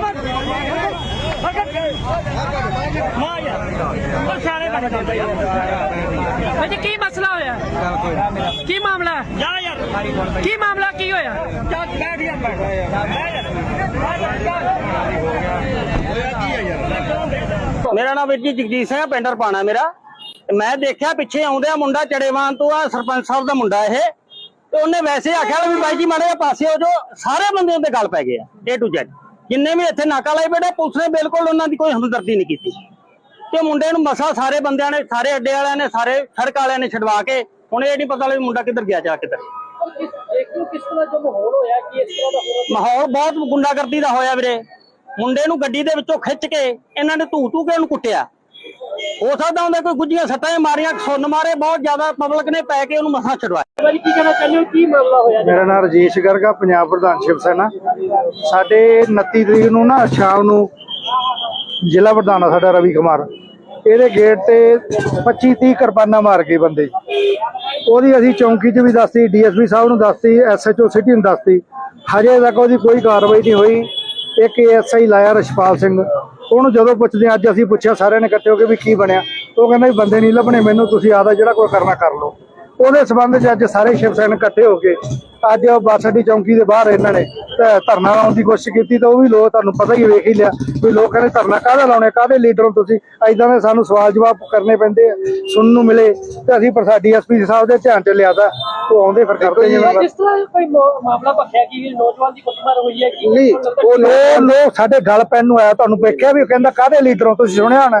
ਮਾਂ ਕੀ ਮਸਲਾ ਹੋਇਆ? ਕੀ ਮਾਮਲਾ? ਜਾ ਯਾਰ। ਕੀ ਮਾਮਲਾ, ਕੀ ਹੋਇਆ? ਜਾ, ਬੈਠ ਯਾਰ, ਬੈਠ। ਮੇਰਾ ਨਾਮ ਵੀਰ ਜੀ ਜਗਜੀਤ ਸਿੰਘ ਪਿੰਡਰ ਪਿੰਡ ਮੇਰਾ। ਮੈਂ ਦੇਖਿਆ ਪਿੱਛੇ ਆਉਂਦੇ ਆ ਮੁੰਡਾ ਚੜੇਵਾਨ ਤੋਂ ਆ, ਸਰਪੰਚ ਸਾਹਿਬ ਦਾ ਮੁੰਡਾ ਇਹ। ਤੇ ਉਹਨੇ ਵੈਸੇ ਆਖਿਆ ਵੀ ਬਾਈ ਜੀ ਮਾੜੇ ਪਾਸੇ ਹੋ ਜੋ ਸਾਰੇ ਬੰਦੇ ਉਹਦੇ ਗੱਲ ਪੈ ਗਏ ਆ, A to Z ਜਿੰਨੇ ਵੀ ਇੱਥੇ ਨਾਕਾ ਲਾਈ ਬੈਠੇ, ਪੁਲਿਸ ਨੇ ਬਿਲਕੁਲ ਉਹਨਾਂ ਦੀ ਕੋਈ ਹਮਦਰਦੀ ਨਹੀਂ ਕੀਤੀ। ਤੇ ਮੁੰਡੇ ਨੂੰ ਮਸਾ ਸਾਰੇ ਬੰਦਿਆਂ ਨੇ, ਸਾਰੇ ਅੱਡੇ ਵਾਲਿਆਂ ਨੇ, ਸਾਰੇ ਸੜਕ ਵਾਲਿਆਂ ਨੇ ਛਡਵਾ ਕੇ, ਹੁਣ ਇਹ ਨਹੀਂ ਪਤਾ ਲੱਗ ਮੁੰਡਾ ਕਿੱਧਰ ਗਿਆ ਜਾ ਕਿੱਧਰ ਮਾਹੌਲ ਬਹੁਤ ਗੁੰਡਾਗਰਦੀ ਦਾ ਹੋਇਆ ਵੀਰੇ। ਮੁੰਡੇ ਨੂੰ ਗੱਡੀ ਦੇ ਵਿੱਚੋਂ ਖਿੱਚ ਕੇ, ਇਹਨਾਂ ਨੇ ਧੂ ਧੂ ਕੇ ਉਹਨੂੰ ਕੁੱਟਿਆ। ਹੋ ਸਕਦਾ ਹੁੰਦਾ ਕੋਈ ਗੁੱਜੀਆਂ ਸੱਟਾਂ ਮਾਰੀਆਂ ਸੁੰਨ ਮਾਰੇ ਬਹੁਤ ਜ਼ਿਆਦਾ ਪਬਲਿਕ ਨੇ ਪੈ ਕੇ ਉਹਨੂੰ ਮਸਾਂ ਛਡਵਾਇਆ। ਕੀ ਕਹਿਣਾ ਚਾਹੁੰਦੇ ਹੋ? ਕੀ ਮਾਮਲਾ ਹੋਇਆ ਜੀ? ਮੇਰਾ ਨਾਮ ਰਜੇਸ਼ ਗਰਗਾ ਪੰਜਾਬ ਪ੍ਰਧਾਨ ਸ਼ਿਵ ਸੈਨਾ। ਸਾਡੇ 29 ਤਰੀਕ ਨੂੰ ਨਾ ਸ਼ਾਮ ਨੂੰ ਜ਼ਿਲ੍ਹਾ ਪ੍ਰਧਾਨ ਸਾਡਾ ਰਵੀ ਕੁਮਾਰ। ਇਹਦੇ ਗੇਟ ਤੇ 25 30 ਕਿਰਪਾਨਾਂ ਮਾਰ ਕੇ ਬੰਦੇ। ਉਹਦੀ ਅਸੀਂ ਚੌਂਕੀ 'ਚ ਵੀ ਦੱਸਤੀ ਡੀਐਸਪੀ ਸਾਹਿਬ ਨੂੰ ਦੱਸਤੀ ਐਸਐਚਓ ਸਿਟੀ ਨੂੰ ਦੱਸਤੀ। ਹਜੇ ਤੱਕ ਉਹਦੀ ਕੋਈ ਕਾਰਵਾਈ ਨਹੀਂ ਹੋਈ। ਇੱਕ ਐਸਆਈ ਲਾਇਆ ਰਸ਼ਪਾਲ ਸਿੰਘ। ਉਹਨੂੰ ਜਦੋਂ ਪੁੱਛਦੇ ਹਾਂ, ਅੱਜ ਅਸੀਂ ਪੁੱਛਿਆ ਸਾਰਿਆਂ ਨੇ ਇਕੱਠੇ ਹੋ ਕੇ ਵੀ ਕੀ ਬਣਿਆ ਉਹ ਕਹਿੰਦਾ ਵੀ ਬੰਦੇ ਨਹੀਂ ਲੱਭਣੇ ਮੈਨੂੰ ਤੁਸੀਂ ਆਦਾ ਜਿਹੜਾ ਕੋਈ ਕਰਨਾ ਕਰ ਲਓ। ਉਹਦੇ ਸਬੰਧ 'ਚ ਅੱਜ ਸਾਰੇ ਸ਼ਿਵ ਸੈਨਿਕ ਇਕੱਠੇ ਹੋ ਕੇ ਅੱਜ ਉਹ ਬੱਸ ਅੱਡੀ ਚੌਂਕੀ ਦੇ ਬਾਹਰ ਇਹਨਾਂ ਨੇ ਧਰਨਾ ਲਾਉਣ ਦੀ ਕੋਸ਼ਿਸ਼ ਕੀਤੀ ਤਾਂ ਉਹ ਵੀ ਲੋਕ ਤੁਹਾਨੂੰ ਪਤਾ ਹੀ ਵੇਖ ਹੀ ਲਿਆ ਵੀ ਲੋਕਾਂ ਨੇ ਧਰਨਾ ਕਾਹਦਾ ਲਾਉਣੇ ਕਾਹਦੇ ਲੀਡਰੋਂ ਤੁਸੀਂ? ਐਦਾਂ ਦੇ ਸਾਨੂੰ ਸਵਾਲ ਜਵਾਬ ਕਰਨੇ ਪੈਂਦੇ ਆ ਸੁਣਨ ਨੂੰ ਮਿਲੇ ਤੇ ਅਸੀਂ ਪਰ ਸਾਡੀ ਐਸਪੀ ਸਾਹਿਬ ਦੇ ਧਿਆਨ 'ਚ ਲਿਆਦਾ ਉਹ ਆਉਂਦੇ ਫਿਰ ਕਰਦੇ ਜਿਵੇਂ ਜਿਸ ਤਰ੍ਹਾਂ ਕੋਈ ਮਾਮਲਾ ਭਖਿਆ ਕਿ ਨੌਜਵਾਨ ਦੀ ਕੁੱਟਮਾਰ ਹੋਈ ਹੈ ਕਿ ਨਹੀਂ ਉਹ ਲੋਕ ਲੋਕ ਸਾਡੇ ਗੱਲ ਪੈਣ ਨੂੰ ਆਇਆ ਤੁਹਾਨੂੰ ਵੇਖਿਆ ਵੀ ਉਹ ਕਹਿੰਦਾ ਕਾਹਦੇ ਲੀਡਰੋਂ ਤੁਸੀਂ ਸੁਣਿਆ ਹੋਣਾ।